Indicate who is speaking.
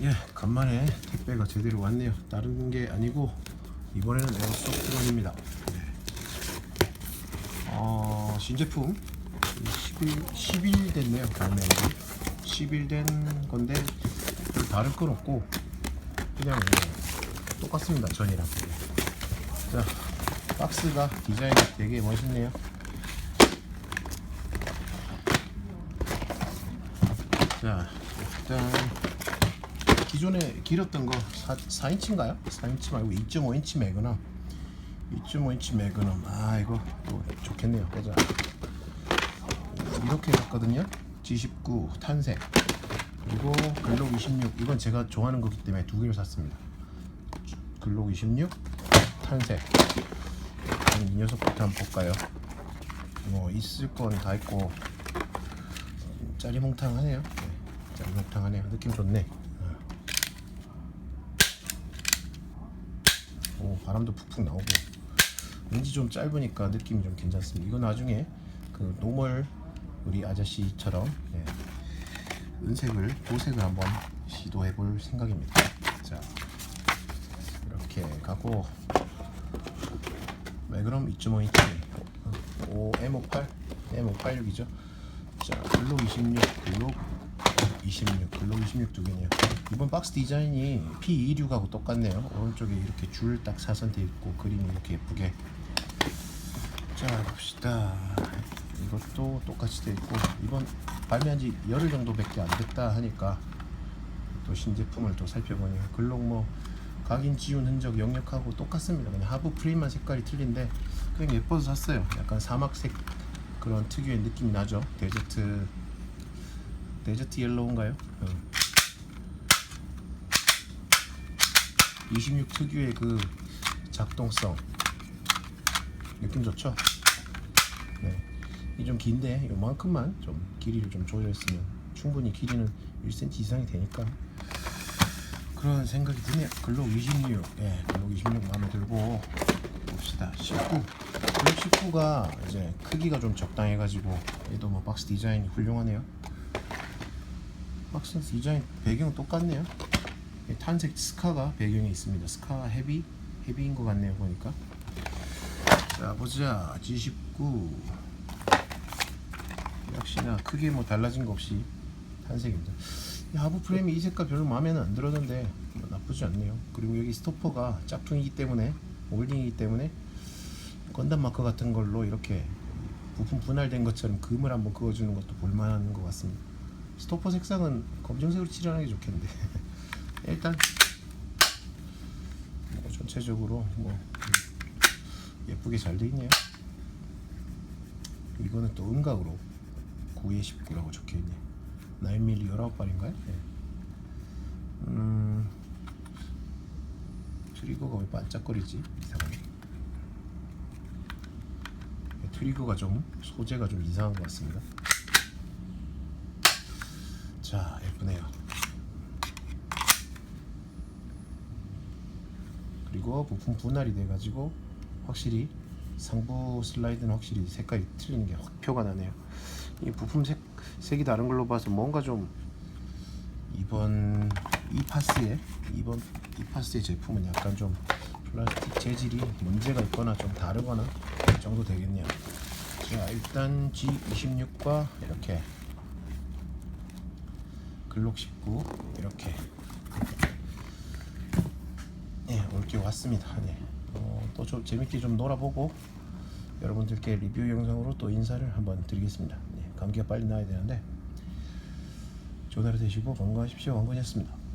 Speaker 1: 예, 간만에 택배가 제대로 왔네요. 다른 게 아니고 이번에는 에어소프트건입니다. 네. 어, 신제품 10일, 10일 됐네요. 지 10일 된 건데 별 다를 건 없고 그냥 뭐 똑같습니다. 전이랑. 자, 박스가 디자인이 되게 멋있네요. 자, 일단 기존에 길었던 거 4, 4인치인가요? 4인치 말고 2.5인치 매그넘 2.5인치 매그넘 아 이거 또 좋겠네요. 보자. 이렇게 갔거든요. G19 탄색 그리고 글록 26 이건 제가 좋아하는 거기 때문에 두 개를 샀습니다. 글록 26 탄색 이 녀석부터 한번 볼까요? 뭐 있을 건 다 있고. 짜리몽탕하네요. 네, 짜리몽탕하네요. 느낌 좋네 오, 바람도 푹푹 나오고 왠지 좀 짧으니까 느낌이 좀 괜찮습니다. 이거 나중에 그 노멀 우리 아저씨처럼 예, 은색을 도색을 한번 시도해 볼 생각입니다. 자 이렇게 가고 매그넘 2.5인치 오 M58 M586이죠. 자 글록 26 글록 26 글록 26두 개네요. 이번 박스 디자인이 P26하고 똑같네요. 오른쪽에 이렇게 줄 딱 사선 돼 있고 그림이 이렇게 예쁘게. 자 봅시다. 이것도 똑같이 돼 있고 이번 발매한 지 열흘 정도밖에 안 됐다 하니까 또 신제품을 또 살펴보니 글록 뭐 각인 지운 흔적 영역하고 똑같습니다. 그냥 하부 프레임만 색깔이 틀린데 그냥 예뻐서 샀어요. 약간 사막색 그런 특유의 느낌이 나죠. 데저트 데저트 옐로우인가요? 어. 26 특유의 그 작동성 느낌 좋죠? 네. 이좀 긴데 요만큼만 좀 길이를 좀 조절했으면 충분히 길이는 1cm 이상이 되니까 그런 생각이 드네요. 글록 26, 예, 글록 26 마음에 들고 봅시다. 19, 글록 19가 이제 크기가 좀 적당해가지고 얘도 뭐 박스 디자인이 훌륭하네요. 박스 디자인 배경은 똑같네요. 예, 탄색 스카가 배경에 있습니다. 스카 헤비 헤비인 것 같네요 보니까. 자 보자 G19 역시나 크게 뭐 달라진 거 없이 탄색입니다. 이 하부 프레임이 이 색깔 별로 마음에는 안 들었는데 뭐 나쁘지 않네요. 그리고 여기 스토퍼가 짝퉁이기 때문에 몰딩이기 때문에 건담 마커 같은 걸로 이렇게 부품 분할된 것처럼 금을 한번 그어주는 것도 볼만한 것 같습니다. 스토퍼 색상은 검정색으로 칠하는 게 좋겠는데 일단 뭐 전체적으로 뭐 예쁘게 잘 돼 있네요. 이거는 또 음각으로 9에 19라고 적혀 있네. 9mm 19발인가요? 네. 음, 트리거가 왜 반짝거리지? 이상하네. 네, 트리거가 좀 소재가 좀 이상한 것 같습니다. 자, 예쁘네요. 그리고 부품 분할이 돼 가지고 확실히 상부 슬라이드는 확실히 색깔이 틀리는 게 확 표가 나네요. 이 부품 색 색이 다른 걸로 봐서 뭔가 좀 이번 이 파스의 이번 이 파스의 제품은 약간 좀 플라스틱 재질이 문제가 있거나 좀 다르거나 그 정도 되겠네요. 자 일단 G26과 이렇게 글록 19 이렇게 예, 올게 왔습니다. 네. 어, 또좀 재밌게 좀 놀아보고 여러분들께 리뷰 영상으로 또 인사를 한번 드리겠습니다. 네, 감기가 빨리 나야 되는데 좋은 하루 되시고 건강하십시오. 왕건이었습니다.